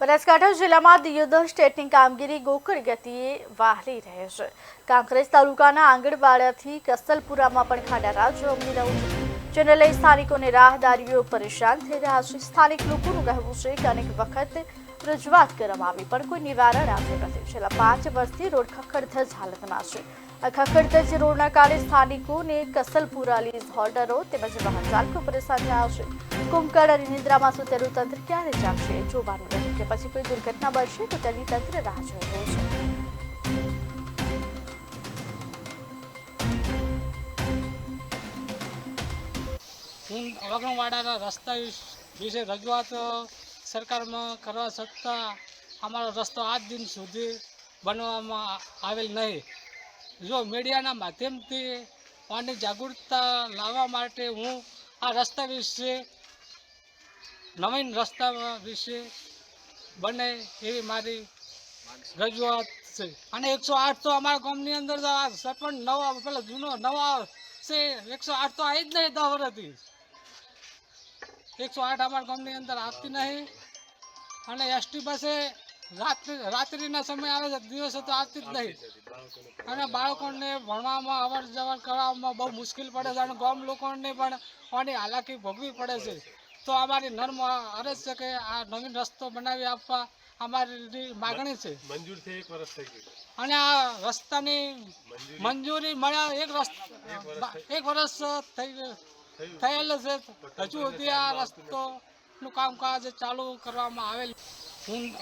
બનાસકાંઠા જિલ્લામાં દિયોદર સ્ટેટની કામગીરી ગોકળ ગતિએ વાહલી રહે છે. કાંકરેજ તાલુકાના આંગણવાડાથી કસલપુરામાં પણ ખાડારા જોવા મળી રહ્યું છે. જેને લઈ સ્થાનિકોને રાહદારીઓ પરેશાન થઈ રહ્યા છે. સ્થાનિક લોકોનું કહેવું છે કે અનેક વખત રજૂઆત કરવામાં આવી, પણ કોઈ નિવારણ આવ્યું નથી. છેલ્લા પાંચ વર્ષથી રોડ ખખડધજ હાલતમાં છે. ખખડધજ રોડના કારણે સ્થાનિકોને કસલપુરા લીઝ હોલ્ડરો તેમજ વાહન ચાલકો પરેશાન છે કુંભકર્ણ અને નિદ્રામાં સુતેલું તંત્ર ક્યારે જાગશે જોવાનું રહ્યું કે પછી કોઈ દુર્ઘટના બનશે તો તેની તંત્ર રાહ જોઈ રહ્યું છે. વગણવાડાના રસ્તા વિશે રજૂઆત સરકારમાં કરવા છતાં અમારો રસ્તો આજ દિન સુધી બનવામાં આવેલ નહીં. જો મીડિયાના માધ્યમથી આની જાગૃતતા લાવવા માટે હું આ રસ્તા વિશે, નવીન રસ્તા વિશે બને એવી મારી રજૂઆત છે. અને એકસો આઠ તો અમારા ગામની અંદર સરપંચ નવા, પેલા જૂનો નવા છે. એકસો આઠ તો આવી જ નહીં દસ વર્ષથી એકસો આઠ અમારા ગામની અંદર આવતી નહીં. અને એસટી બસે રાત્રિ રાત્રિના સમય આવે છે દિવસે તો આવતી જ નહીં. અને બાળકોને ભણવામાં અવર જવર કરવામાં બહુ મુશ્કેલ પડે છે અને ગામ લોકોને પણ આની હાલાકી ભોગવી પડે છે. તો અમારી નર્મ અરજ છે કે આ નવીન રસ્તો બનાવી આપવા અમારી માગણી છે. મંજૂર થઈ એક વર્ષ થઈ ગયું. અને આ રસ્તાની મંજૂરી. મળ્યા એક રસ્તા એક વર્ષ થઈ થયેલ છે. હજુ સુધી આ રસ્તો નું કામકાજ ચાલુ કરવામાં આવેલ. હું